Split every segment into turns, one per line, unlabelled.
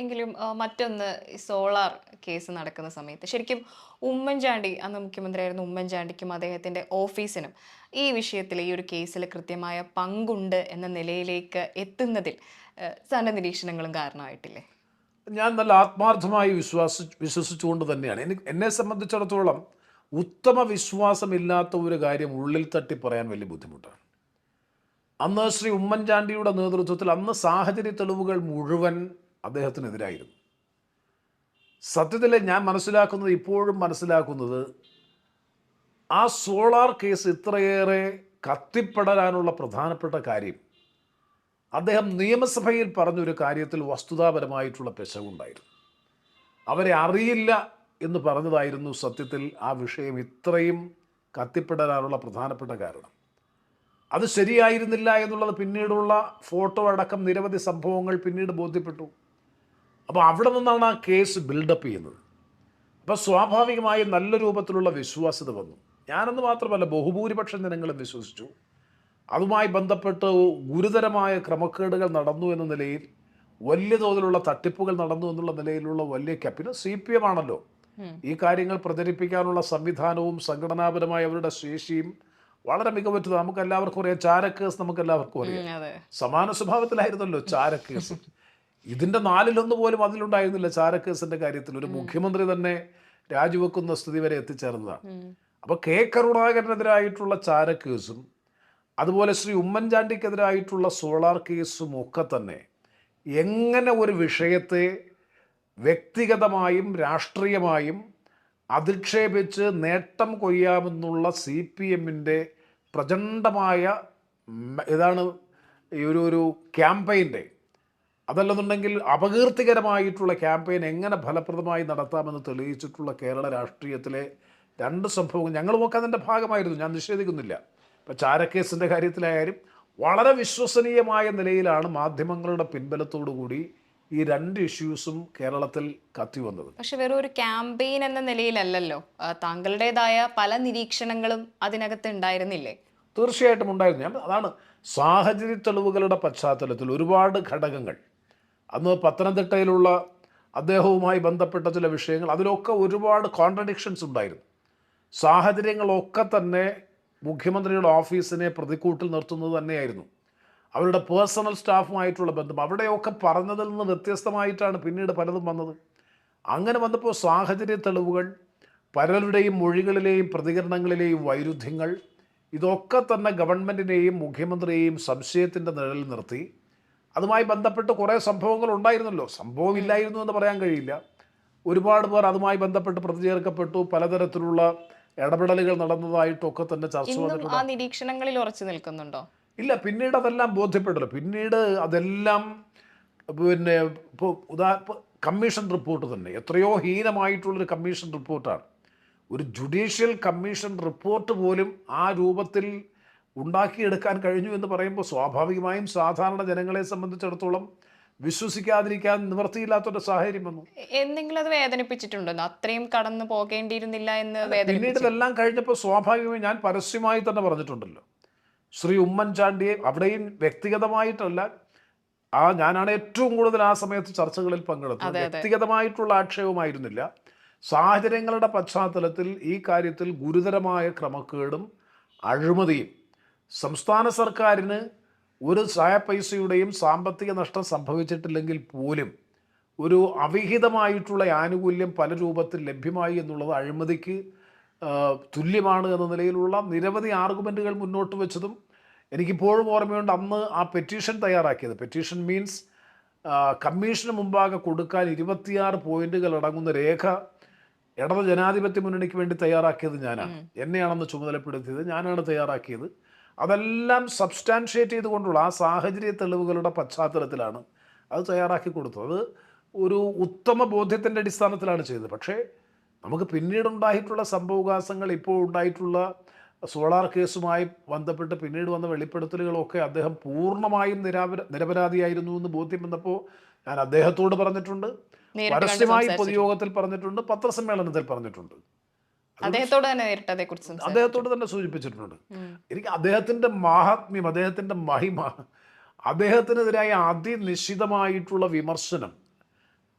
എങ്കിലും മറ്റൊന്ന് solar case നടക്കുന്ന സമയത്ത് ശരിക്കും ഉമ്മൻചാണ്ടി അന്ന് മുഖ്യമന്ത്രിയായിരുന്ന ഉമ്മൻചാണ്ടിക്കും അദ്ദേഹത്തിന്റെ ഓഫീസിനും ഈ വിഷയത്തിൽ ഈ ഒരു കേസിൽ കൃത്യമായ പങ്കുണ്ട് എന്ന നിലയിലേക്ക് എത്തുന്നതിൽ സാറിന്റെ നിരീക്ഷണങ്ങളും കാരണമായിട്ടില്ലേ?
ഞാൻ നല്ല ആത്മാർത്ഥമായി വിശ്വാസി വിശ്വസിച്ചുകൊണ്ട് തന്നെയാണ്. എനിക്ക് എന്നെ സംബന്ധിച്ചിടത്തോളം ഉത്തമ വിശ്വാസമില്ലാത്ത ഒരു കാര്യം ഉള്ളിൽ തട്ടി പറയാൻ വലിയ ബുദ്ധിമുട്ടാണ്. അന്ന് ശ്രീ ഉമ്മൻചാണ്ടിയുടെ നേതൃത്വത്തിൽ അന്ന് സാഹചര്യ തെളിവുകൾ മുഴുവൻ അദ്ദേഹത്തിനെതിരായിരുന്നു. സത്യത്തിൽ ഞാൻ മനസ്സിലാക്കുന്നത് ഇപ്പോഴും മനസ്സിലാക്കുന്നത് ആ സോളാർ കേസ് ഇത്രയേറെ കത്തിപ്പെടാനുള്ള പ്രധാനപ്പെട്ട കാര്യം അദ്ദേഹം നിയമസഭയിൽ പറഞ്ഞൊരു കാര്യത്തിൽ വസ്തുതാപരമായിട്ടുള്ള പെശവുണ്ടായിരുന്നു അവരെ അറിയില്ല എന്ന് പറഞ്ഞതായിരുന്നു സത്യത്തിൽ ആ വിഷയം ഇത്രയും കത്തിപ്പെടാനുള്ള പ്രധാനപ്പെട്ട കാരണം. അത് ശരിയായിരുന്നില്ല എന്നുള്ളത് പിന്നീടുള്ള ഫോട്ടോ അടക്കം നിരവധി സംഭവങ്ങൾ പിന്നീട് ബോധ്യപ്പെട്ടു. അപ്പോൾ അവിടെ നിന്നാണ് ആ കേസ് ബിൽഡപ്പ് ചെയ്യുന്നത്. അപ്പോൾ സ്വാഭാവികമായും നല്ല രൂപത്തിലുള്ള വിശ്വാസ്യത വന്നു. ഞാനെന്ന് മാത്രമല്ല ബഹുഭൂരിപക്ഷം ജനങ്ങളും വിശ്വസിച്ചു. അതുമായി ബന്ധപ്പെട്ട് ഗുരുതരമായ ക്രമക്കേടുകൾ നടന്നു എന്ന നിലയിൽ വലിയ തോതിലുള്ള തട്ടിപ്പുകൾ നടന്നു എന്നുള്ള നിലയിലുള്ള വലിയ പിന്നെ സി പി എം ആണല്ലോ. ഈ കാര്യങ്ങൾ പ്രചരിപ്പിക്കാനുള്ള സംവിധാനവും സംഘടനാപരമായ അവരുടെ ശേഷിയും വളരെ മികവുറ്റത്. നമുക്ക് എല്ലാവർക്കും അറിയാം ചാരക്കേസ് നമുക്ക് എല്ലാവർക്കും അറിയാം. സമാന സ്വഭാവത്തിലായിരുന്നല്ലോ ചാരക്കേസ്. ഇതിന്റെ നാലിലൊന്ന് പോലും അതിലുണ്ടായിരുന്നില്ല ചാരക്കേസിന്റെ കാര്യത്തിൽ. ഒരു മുഖ്യമന്ത്രി തന്നെ രാജിവെക്കുന്ന സ്ഥിതി വരെ എത്തിച്ചേർന്നതാണ്. അപ്പൊ കെ കരുണാകരനെതിരായിട്ടുള്ള ചാരക്കേസും അതുപോലെ ശ്രീ ഉമ്മൻചാണ്ടിക്കെതിരായിട്ടുള്ള സോളാർ കേസും ഒക്കെ തന്നെ എങ്ങനെ ഒരു വിഷയത്തെ വ്യക്തിഗതമായും രാഷ്ട്രീയമായും അധിക്ഷേപിച്ച് നേട്ടം കൊയ്യാമെന്നുള്ള സി പി എമ്മിന്റെ പ്രചണ്ഡമായ ഇതാണ് ഈ ഒരു ഒരു ക്യാമ്പയിന്റെ അതല്ലെന്നുണ്ടെങ്കിൽ അപകീർത്തികരമായിട്ടുള്ള ക്യാമ്പയിൻ എങ്ങനെ ഫലപ്രദമായി നടത്താമെന്ന് തെളിയിച്ചിട്ടുള്ള കേരള രാഷ്ട്രീയത്തിലെ രണ്ട് സംഭവങ്ങൾ. ഞങ്ങളുമൊക്കെ അതിന്റെ ഭാഗമായിരുന്നു. ഞാൻ നിഷേധിക്കുന്നില്ല. ഇപ്പം ചാരക്കേസിന്റെ കാര്യത്തിലായാലും വളരെ വിശ്വസനീയമായ നിലയിലാണ് മാധ്യമങ്ങളുടെ പിൻബലത്തോടു കൂടി ഈ രണ്ട് ഇഷ്യൂസും കേരളത്തിൽ കത്തി വന്നത്.
പക്ഷെ വെറും ഒരു ക്യാമ്പയിൻ എന്ന നിലയിലല്ലല്ലോ. താങ്കളുടേതായ പല നിരീക്ഷണങ്ങളും അതിനകത്ത് ഉണ്ടായിരുന്നില്ലേ?
തീർച്ചയായിട്ടും ഉണ്ടായിരുന്നു. ഞാൻ അതാണ് സാഹചര്യ തെളിവുകളുടെ പശ്ചാത്തലത്തിൽ ഒരുപാട് ഘടകങ്ങൾ അന്ന് പത്തനംതിട്ടയിലുള്ള അദ്ദേഹവുമായി ബന്ധപ്പെട്ട ചില വിഷയങ്ങൾ അതിലൊക്കെ ഒരുപാട് കോൺട്രഡിക്ഷൻസ് ഉണ്ടായിരുന്നു. സാഹചര്യങ്ങളൊക്കെ തന്നെ മുഖ്യമന്ത്രിയുടെ ഓഫീസിനെ പ്രതിക്കൂട്ടിൽ നിർത്തുന്നത് തന്നെയായിരുന്നു. അവരുടെ പേഴ്സണൽ സ്റ്റാഫുമായിട്ടുള്ള ബന്ധം അവിടെയൊക്കെ പറഞ്ഞതിൽ നിന്ന് വ്യത്യസ്തമായിട്ടാണ് പിന്നീട് പലതും വന്നത്. അങ്ങനെ വന്നപ്പോൾ സാഹചര്യ തെളിവുകൾ പലരുടെയും മൊഴികളിലെയും പ്രതികരണങ്ങളിലെയും വൈരുദ്ധ്യങ്ങൾ ഇതൊക്കെ തന്നെ ഗവൺമെന്റിനെയും മുഖ്യമന്ത്രിയെയും സംശയത്തിന്റെ നിഴലിൽ നിർത്തി. അതുമായി ബന്ധപ്പെട്ട് കുറേ സംഭവങ്ങൾ ഉണ്ടായിരുന്നല്ലോ. സംഭവമില്ലായിരുന്നു എന്ന് പറയാൻ കഴിയില്ല. ഒരുപാട് പേർ അതുമായി ബന്ധപ്പെട്ട് പ്രതിചേർക്കപ്പെട്ടു പലതരത്തിലുള്ള ഇടപെടലുകൾ നടന്നതായിട്ടൊക്കെ തന്നെ ചർച്ച വന്നിട്ടുണ്ട്.
നിരീക്ഷണങ്ങളിൽ ഉറച്ചു നിൽക്കുന്നുണ്ടോ?
ഇല്ല പിന്നീട് അതെല്ലാം ബോധ്യപ്പെട്ടല്ലോ. പിന്നീട് അതെല്ലാം പിന്നെ ഇപ്പോൾ ഉദാ കമ്മീഷൻ റിപ്പോർട്ട് തന്നെ. എത്രയോ ഹീനമായിട്ടുള്ളൊരു കമ്മീഷൻ റിപ്പോർട്ടാണ്. ഒരു ജുഡീഷ്യൽ കമ്മീഷൻ റിപ്പോർട്ട് പോലും ആ രൂപത്തിൽ ഉണ്ടാക്കിയെടുക്കാൻ കഴിഞ്ഞു എന്ന് പറയുമ്പോൾ സ്വാഭാവികമായും സാധാരണ ജനങ്ങളെ സംബന്ധിച്ചിടത്തോളം വിശ്വസിക്കാതിരിക്കാൻ നിവൃത്തിയില്ലാത്തൊരു സാഹചര്യം വന്നു.
എന്തെങ്കിലും അത് വേദനിപ്പിച്ചിട്ടുണ്ടോ അത്രയും കടന്നു പോകേണ്ടിയിരുന്നില്ല എന്ന്
പിന്നീട് ഇതെല്ലാം കഴിഞ്ഞപ്പോൾ സ്വാഭാവികമായി ഞാൻ പരസ്യമായി തന്നെ പറഞ്ഞിട്ടുണ്ടല്ലോ. ശ്രീ ഉമ്മൻചാണ്ടിയെ അവിടെയും വ്യക്തിഗതമായിട്ടല്ല ആ ഞാനാണ് ഏറ്റവും കൂടുതൽ ആ സമയത്ത് ചർച്ചകളിൽ പങ്കെടുത്തത്. വ്യക്തിഗതമായിട്ടുള്ള ആക്ഷേപമായിരുന്നില്ല. സാഹചര്യങ്ങളുടെ പശ്ചാത്തലത്തിൽ ഈ കാര്യത്തിൽ ഗുരുതരമായ ക്രമക്കേടും അഴിമതിയും സംസ്ഥാന സർക്കാരിന് ഒരു ചായ പൈസയുടെയും സാമ്പത്തിക നഷ്ടം സംഭവിച്ചിട്ടില്ലെങ്കിൽ പോലും ഒരു അവിഹിതമായിട്ടുള്ള ആനുകൂല്യം പല രൂപത്തിൽ ലഭ്യമായി എന്നുള്ളത് അഴിമതിക്ക് തുല്യമാണ് എന്ന നിലയിലുള്ള നിരവധി ആർഗ്യുമെന്റുകൾ മുന്നോട്ട് വെച്ചതും എനിക്കിപ്പോഴും ഓർമ്മയുണ്ട് അന്ന് ആ പെറ്റീഷൻ തയ്യാറാക്കിയത്. പെറ്റീഷൻ മീൻസ് കമ്മീഷന് മുമ്പാകെ കൊടുക്കാൻ ഇരുപത്തിയാറ് പോയിന്റുകൾ അടങ്ങുന്ന രേഖ ഇടത് ജനാധിപത്യ മുന്നണിക്ക് വേണ്ടി തയ്യാറാക്കിയത് ഞാനാണ്. എന്നെയാണെന്ന് ചുമതലപ്പെടുത്തിയത്. ഞാനാണ് തയ്യാറാക്കിയത്. അതെല്ലാം സബ്സ്റ്റാൻഷിയേറ്റ് ചെയ്തുകൊണ്ടുള്ള ആ സാഹചര്യ തെളിവുകളുടെ പശ്ചാത്തലത്തിലാണ് അത് തയ്യാറാക്കി കൊടുത്തത്. അത് ഒരു ഉത്തമ ബോധ്യത്തിന്റെ അടിസ്ഥാനത്തിലാണ് ചെയ്തത്. പക്ഷേ നമുക്ക് പിന്നീടുണ്ടായിട്ടുള്ള സംഭവകാസങ്ങൾ ഇപ്പോൾ ഉണ്ടായിട്ടുള്ള സോളാർ കേസുമായി ബന്ധപ്പെട്ട് പിന്നീട് വന്ന വെളിപ്പെടുത്തലുകളൊക്കെ അദ്ദേഹം പൂർണമായും നിരാപര നിരപരാധിയായിരുന്നു എന്ന് ബോധ്യം വന്നപ്പോൾ ഞാൻ അദ്ദേഹത്തോട് പറഞ്ഞിട്ടുണ്ട്. പരസ്യമായി പൊതുയോഗത്തിൽ പറഞ്ഞിട്ടുണ്ട്. പത്രസമ്മേളനത്തിൽ പറഞ്ഞിട്ടുണ്ട്.
അദ്ദേഹത്തോട് തന്നെ നേരിട്ട്
അദ്ദേഹത്തോട് സൂചിപ്പിച്ചിട്ടുണ്ട്. എനിക്ക് അദ്ദേഹത്തിന്റെ മാഹാത്മ്യം അദ്ദേഹത്തിന്റെ മഹിമ അദ്ദേഹത്തിനെതിരായ അതിനിശ്ചിതമായിട്ടുള്ള വിമർശനം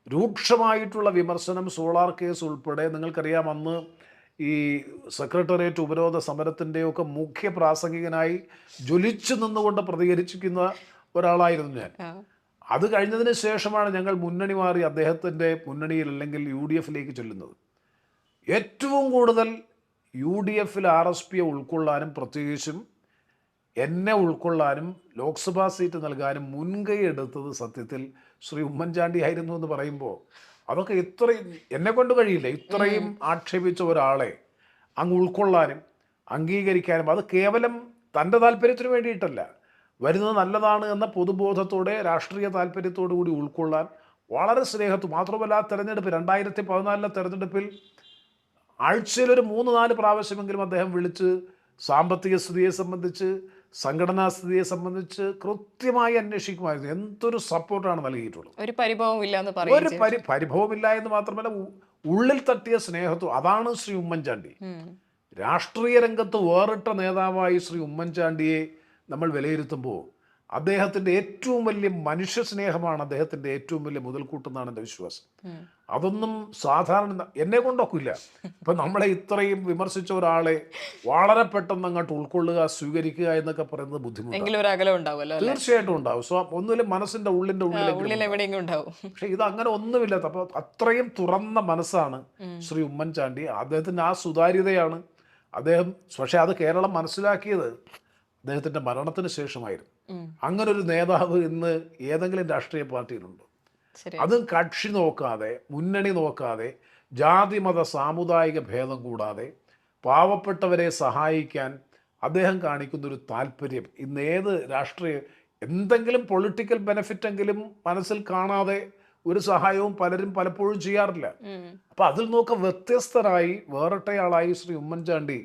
രൂക്ഷമായിട്ടുള്ള വിമർശനം സോളാർ കേസ് ഉൾപ്പെടെ നിങ്ങൾക്കറിയാം അന്ന് ഈ സെക്രട്ടേറിയറ്റ് ഉപരോധ സമരത്തിന്റെയൊക്കെ മുഖ്യ പ്രാസംഗികനായി ജ്വലിച്ചു നിന്നുകൊണ്ട് പ്രതികരിച്ചിരിക്കുന്ന ഒരാളായിരുന്നു ഞാൻ. അത് കഴിഞ്ഞതിന് ശേഷമാണ് ഞങ്ങൾ മുന്നണി മാറി അദ്ദേഹത്തിന്റെ മുന്നണിയിൽ അല്ലെങ്കിൽ യു ഡി എഫിലേക്ക് ചെല്ലുന്നത്. ഏറ്റവും കൂടുതൽ യു ഡി എഫിൽ ആർ എസ് പിയെ ഉൾക്കൊള്ളാനും പ്രത്യേകിച്ചും എന്നെ ഉൾക്കൊള്ളാനും ലോക്സഭാ സീറ്റ് നൽകാനും മുൻകൈ എടുത്തത് സത്യത്തിൽ ശ്രീ ഉമ്മൻചാണ്ടി ആയിരുന്നു എന്ന് പറയുമ്പോൾ അതൊക്കെ ഇത്രയും എന്നെ കൊണ്ട് കഴിയില്ല. ഇത്രയും ആക്ഷേപിച്ച ഒരാളെ അങ്ങ് ഉൾക്കൊള്ളാനും അംഗീകരിക്കാനും അത് കേവലം തന്റെ താല്പര്യത്തിന് വേണ്ടിയിട്ടല്ല. വരുന്നത് നല്ലതാണ് എന്ന പൊതുബോധത്തോടെ രാഷ്ട്രീയ താല്പര്യത്തോടു കൂടി ഉൾക്കൊള്ളാൻ വളരെ സ്നേഹത്തു മാത്രമല്ല തെരഞ്ഞെടുപ്പ് രണ്ടായിരത്തി പതിനാലിലെ തെരഞ്ഞെടുപ്പിൽ ആഴ്ചയിൽ ഒരു മൂന്ന് നാല് പ്രാവശ്യമെങ്കിലും അദ്ദേഹം വിളിച്ച് സാമ്പത്തിക സ്ഥിതിയെ സംബന്ധിച്ച് സംഘടനാ സ്ഥിതിയെ സംബന്ധിച്ച് കൃത്യമായി അന്വേഷിക്കുമായിരുന്നു. എന്തൊരു സപ്പോർട്ടാണ് നൽകിയിട്ടുള്ളത്.
ഒരു പരിഭവം ഇല്ല എന്ന് പറയും
ഒരു പരി പരിഭവമില്ല എന്ന് മാത്രമല്ല ഉള്ളിൽ തട്ടിയ സ്നേഹത്വം. അതാണ് ശ്രീ ഉമ്മൻചാണ്ടി. രാഷ്ട്രീയ രംഗത്ത് വേറിട്ട നേതാവായി ശ്രീ ഉമ്മൻചാണ്ടിയെ നമ്മൾ വിലയിരുത്തുമ്പോൾ അദ്ദേഹത്തിന്റെ ഏറ്റവും വലിയ മനുഷ്യ സ്നേഹമാണ് അദ്ദേഹത്തിന്റെ ഏറ്റവും വലിയ മുതൽക്കൂട്ടെന്നാണ് എന്റെ വിശ്വാസം. അതൊന്നും സാധാരണ എന്നെ കൊണ്ടൊക്കില്ല. ഇപ്പം നമ്മളെ ഇത്രയും വിമർശിച്ച ഒരാളെ വളരെ പെട്ടെന്ന് അങ്ങോട്ട് ഉൾക്കൊള്ളുക സ്വീകരിക്കുക എന്നൊക്കെ പറയുന്നത് ബുദ്ധിമുട്ടാണ്. തീർച്ചയായിട്ടും ഉണ്ടാവും. സോ ഒന്നുമില്ല
മനസ്സിന്റെ ഉള്ളിന്റെ ഉണ്ടാവും.
പക്ഷെ ഇത് അങ്ങനെ ഒന്നുമില്ലാത്ത അപ്പോൾ അത്രയും തുറന്ന മനസ്സാണ് ശ്രീ ഉമ്മൻചാണ്ടി. അദ്ദേഹത്തിന്റെ ആ സുതാര്യതയാണ് അദ്ദേഹം പക്ഷേ അത് കേരളം മനസ്സിലാക്കിയത് അദ്ദേഹത്തിന്റെ മരണത്തിന് ശേഷമായിരുന്നു. അങ്ങനെ ഒരു നേതാവ് ഇന്ന് ഏതെങ്കിലും രാഷ്ട്രീയ പാർട്ടിയിലുണ്ടോ? അതും കക്ഷി നോക്കാതെ മുന്നണി നോക്കാതെ ജാതി മത സാമുദായിക ഭേദം കൂടാതെ പാവപ്പെട്ടവരെ സഹായിക്കാൻ അദ്ദേഹം കാണിക്കുന്ന ഒരു താല്പര്യം ഇന്ന് ഏത് രാഷ്ട്രീയ എന്തെങ്കിലും പൊളിറ്റിക്കൽ ബെനിഫിറ്റെങ്കിലും മനസ്സിൽ കാണാതെ ഒരു സഹായവും പലരും പലപ്പോഴും ചെയ്യാറില്ല. അപ്പൊ അതിൽ നോക്ക വ്യത്യസ്തരായി വേറിട്ടയാളായി ശ്രീ ഉമ്മൻചാണ്ടി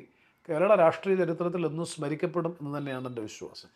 കേരള രാഷ്ട്രീയ ചരിത്രത്തിൽ എന്നും സ്മരിക്കപ്പെടും എന്ന് തന്നെയാണ് എന്റെ വിശ്വാസം.